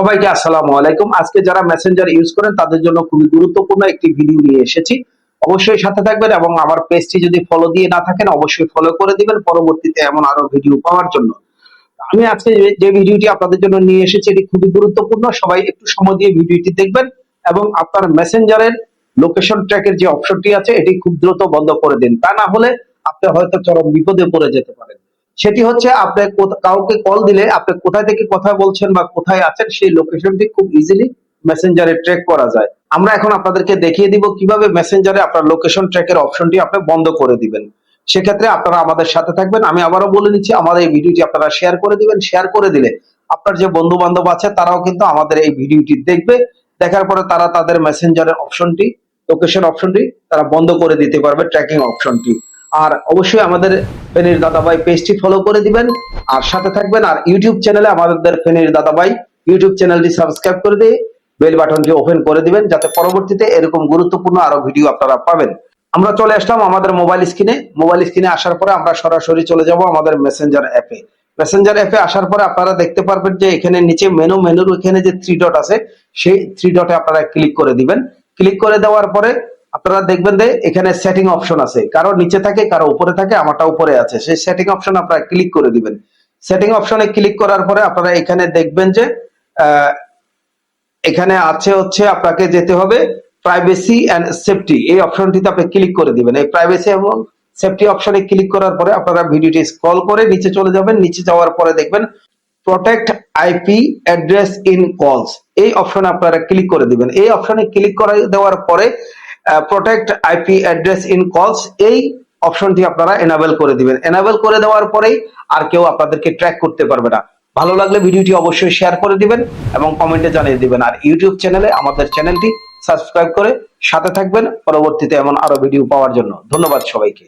সবাইকে আসসালামু আলাইকুম। আজকে যারা মেসেঞ্জার ইউজ করেন, তাদের জন্য খুবই গুরুত্বপূর্ণ একটি ভিডিও নিয়ে এসেছি। অবশ্যই সাথে থাকবেন এবং আমার পেজটি যদি ফলো দিয়ে না থাকেন, অবশ্যই ফলো করে দিবেন। পরবর্তীতে এমন আরও ভিডিও পাওয়ার জন্য। আমি আজকে যে- ভিডিওটি আপনাদের জন্য নিয়ে এসেছি, এটি খুবই গুরুত্বপূর্ণ। সবাই একটু সময় দিয়ে ভিডিওটি দেখবেন এবং আপনার মেসেঞ্জারের লোকেশন ট্র্যাকের যে অপশনটি আছে, এটি খুব দ্রুত বন্ধ করে দিন। তা না হলে আপনি হয়তো চরম বিপদে পড়ে যেতে পারেন। সেটি হচ্ছে আপনি কাউকে কল দিলে আপনি কোথায় থেকে কথা বলছেন বা কোথায় আছেন, সেই লোকেশনটি খুব ইজিলি মেসেঞ্জারে ট্র্যাক করা যায়। আমরা এখন আপনাদেরকে দেখিয়ে দিব কীভাবে মেসেঞ্জারে আপনার লোকেশন ট্র্যাকের অপশনটি আপনি বন্ধ করে দিবেন। সেক্ষেত্রে আপনারা আমাদের সাথে থাকবেন। আমি আবারও বলে নিচ্ছি আমাদের এই ভিডিওটি আপনারা শেয়ার করে দিবেন। শেয়ার করে দিলে আপনার যে বন্ধু বান্ধব আছে, তারাও কিন্তু আমাদের এই ভিডিওটি দেখবে। দেখার পরে তারা তাদের মেসেঞ্জারের অপশনটি লোকেশন অপশনটি তারা বন্ধ করে দিতে পারবে ট্র্যাকিং অপশনটি আর অবশ্যই আমাদের ফেনীর দাদাভাই পেজটি ফলো করে দিবেন। আর সাথে থাকবেন আর ইউটিউব চ্যানেলে আমাদের ফেনীর দাদাভাই ইউটিউব চ্যানেলটি সাবস্ক্রাইব করে দিয়ে বেল বাটনটি ওপেন করে দিবেন, যাতে পরবর্তীতে এরকম গুরুত্বপূর্ণ আরও ভিডিও আপনারা পাবেন। আমরা চলে আসলাম আমাদের মোবাইল স্ক্রিনে মোবাইল স্ক্রিনে আসার পরে আমরা সরাসরি চলে যাব আমাদের মেসেঞ্জার অ্যাপে মেসেঞ্জার অ্যাপে আসার পরে আপনারা দেখতে পারবেন যে এখানে নিচে মেনু মেনুর এখানে যে থ্রি ডট আছে, সেই থ্রি ডটে আপনারা ক্লিক করে দিবেন। ক্লিক করে দেওয়ার পরে আপনারা দেখবেন যে এখানে সেটিং অপশন আছে। কারও নিচে থাকে, কারও উপরে থাকে, আমারটা উপরে আছে। সেই সেটিং অপশন আপনারা ক্লিক করে দিবেন। সেটিং অপশনে ক্লিক করার পরে আপনারা এখানে দেখবেন যে এখানে আছে হচ্ছে আপনাকে যেতে হবে প্রাইভেসি এন্ড সেফটি এই অপশনটিতে আপনি ক্লিক করে দিবেন। এই প্রাইভেসি এবং সেফটি অপশনে ক্লিক করার পরে আপনারা ভিডিওটি স্ক্রল করে নিচে চলে যাবেন। নিচে যাওয়ার পরে দেখবেন প্রোটেক্ট আইপি অ্যাড্রেস ইন কলস এই অপশনে আপনারা ক্লিক করে দিবেন। এই অপশনে ক্লিক করে দেওয়ার পরে প্রোটেক্ট আইপি অ্যাড্রেস ইন কলস এই অপশনটি আপনারা এনাবেল করে দিবেন। এনাবেল করে দেওয়ার পরেই আর কেউ আপনাদেরকে ট্র্যাক করতে পারবে না। ভালো লাগলে ভিডিওটি অবশ্যই শেয়ার করে দিবেন এবং কমেন্টে জানিয়ে দিবেন। আর ইউটিউব চ্যানেলে আমাদের চ্যানেলটি সাবস্ক্রাইব করে সাথে থাকবেন। পরবর্তীতে এমন আরও ভিডিও পাওয়ার জন্য। ধন্যবাদ সবাইকে।